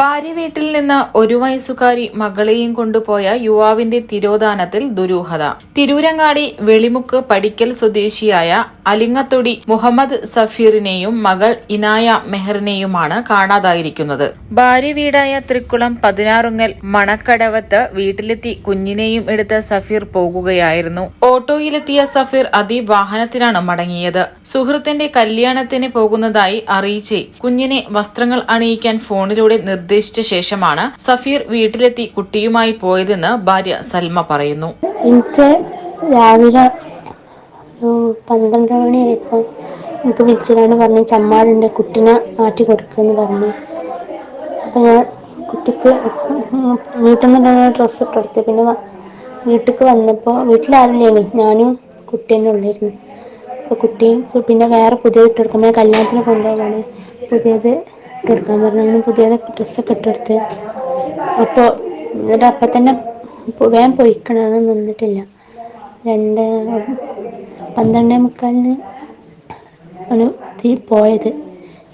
ഭാര്യ വീട്ടിൽ നിന്ന് ഒരു വയസ്സുകാരി മകളെയും കൊണ്ടുപോയ യുവാവിന്റെ തിരോധാനത്തിൽ ദുരൂഹത. തിരൂരങ്ങാടി വെളിമുക്ക് പടിക്കൽ സ്വദേശിയായ അലിങ്ങത്തൊടി മുഹമ്മദ് സഫീറിനെയും മകൾ ഇനായ മെഹറിനെയുമാണ് കാണാതായിരിക്കുന്നത്. ഭാര്യ വീടായ തൃക്കുളം പതിനാറുങ്ങൽ മണക്കടവത്ത് വീട്ടിലെത്തി കുഞ്ഞിനെയും എടുത്ത സഫീർ പോകുകയായിരുന്നു. ഓട്ടോയിലെത്തിയ സഫീർ അതിവാഹനത്തിലാണ് വാഹനത്തിലാണ് മടങ്ങിയത്. സുഹൃത്തിന്റെ കല്യാണത്തിന് പോകുന്നതായി അറിയിച്ച് കുഞ്ഞിനെ വസ്ത്രങ്ങൾ അണിയിക്കാൻ ഫോണിലൂടെ നിർദ്ദേശിച്ച ശേഷമാണ് സഫീർ വീട്ടിലെത്തി കുട്ടിയുമായി പോയതെന്ന് ഭാര്യ സൽമ പറയുന്നു. എനിക്ക് രാവിലെ പന്ത്രണ്ട് മണിയായപ്പോൾ എനിക്ക് വിളിച്ചതാണ് പറഞ്ഞു ചമ്മാടുണ്ട് കുട്ടിനെ മാറ്റി കൊടുക്കുമെന്ന് പറഞ്ഞു. അപ്പോൾ ഞാൻ കുട്ടിക്ക് വീട്ടിൽ നിന്നുള്ള ഡ്രസ്സ് ഇട്ട് കൊടുത്ത്. പിന്നെ വീട്ടിലേക്ക് വന്നപ്പോൾ വീട്ടിലാരില്ലേനി ഞാനും കുട്ടീനെ ഉള്ളിരുന്നു അപ്പോൾ കുട്ടിയും പിന്നെ വേറെ പുതിയത് ഇട്ട് കല്യാണത്തിന് കൊണ്ടുപോകാണ് പുതിയത് കൊടുക്കാൻ പറഞ്ഞു അങ്ങനെ പുതിയത് ഡ്രസ്സൊക്കെ ഇട്ടെടുത്ത്. അപ്പോൾ എന്നിട്ട് അപ്പം തന്നെ വേഗം പൊയ്ക്കണാണ് നിന്നിട്ടില്ല. രണ്ട് പന്ത്രണ്ടേ മുക്കാലിന് ആണ് പോയത്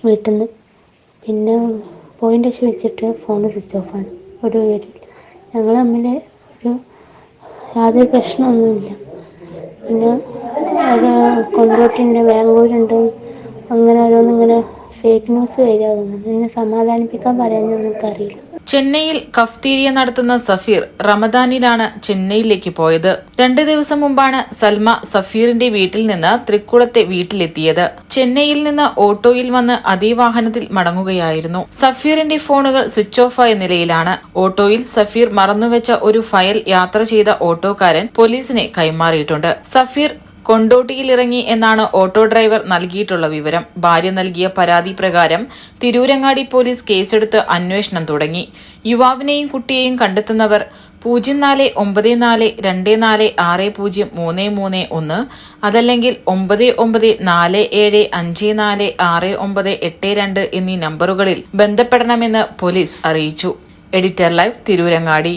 വീട്ടിൽ നിന്ന് പിന്നെ പോയിന്റ് ശേഷം വെച്ചിട്ട് ഫോൺ സ്വിച്ച് ഓഫാണ് ഒരു പേരിൽ ഞങ്ങൾ തമ്മിൽ ഒരു യാതൊരു പ്രശ്നമൊന്നുമില്ല. പിന്നെ ഒരു കൊണ്ടോട്ടുണ്ട് ബാംഗ്ലൂരുണ്ട്. അങ്ങനെ ഓരോന്നിങ്ങനെ ഫേക്ക് ന്യൂസ് വരിക തോന്നുന്നു എന്നെ സമാധാനിപ്പിക്കാൻ പറയാനൊന്നും എനിക്കറിയില്ല. ചെന്നൈയിൽ കഫ്തീരിയ നടത്തുന്ന സഫീർ റമദാനിലാണ് ചെന്നൈയിലേക്ക് പോയത്. രണ്ട് ദിവസം മുമ്പാണ് സൽമ സഫീറിന്റെ വീട്ടിൽ നിന്ന് തൃക്കുളത്തെ വീട്ടിലെത്തിയത്. ചെന്നൈയിൽ നിന്ന് ഓട്ടോയിൽ വന്ന് അതേ വാഹനത്തിൽ മടങ്ങുകയായിരുന്നു. സഫീറിന്റെ ഫോണുകൾ സ്വിച്ച് ഓഫായ നിലയിലാണ്. ഓട്ടോയിൽ സഫീർ മറന്നുവെച്ച ഒരു ഫയൽ യാത്ര ചെയ്ത ഓട്ടോക്കാരൻ പോലീസിനെ കൈമാറിയിട്ടുണ്ട്. സഫീർ കൊണ്ടോട്ടിയിലിറങ്ങി എന്നാണ് ഓട്ടോ ഡ്രൈവർ നൽകിയിട്ടുള്ള വിവരം. ഭാര്യ നൽകിയ പരാതി പ്രകാരം തിരൂരങ്ങാടി പോലീസ് കേസെടുത്ത് അന്വേഷണം തുടങ്ങി. യുവാവിനെയും കുട്ടിയെയും കണ്ടെത്തുന്നവർ പൂജ്യം നാല് ഒമ്പത് നാല് രണ്ട് നാല് ആറ് പൂജ്യം മൂന്ന് മൂന്ന് ഒന്ന് അതല്ലെങ്കിൽ ഒമ്പത് ഒമ്പത് നാല് ഏഴ് അഞ്ച് നാല് ആറ് ഒമ്പത് എട്ട് രണ്ട് എന്നീ നമ്പറുകളിൽ ബന്ധപ്പെടണമെന്ന് പോലീസ് അറിയിച്ചു. Editor live Tirurangadi.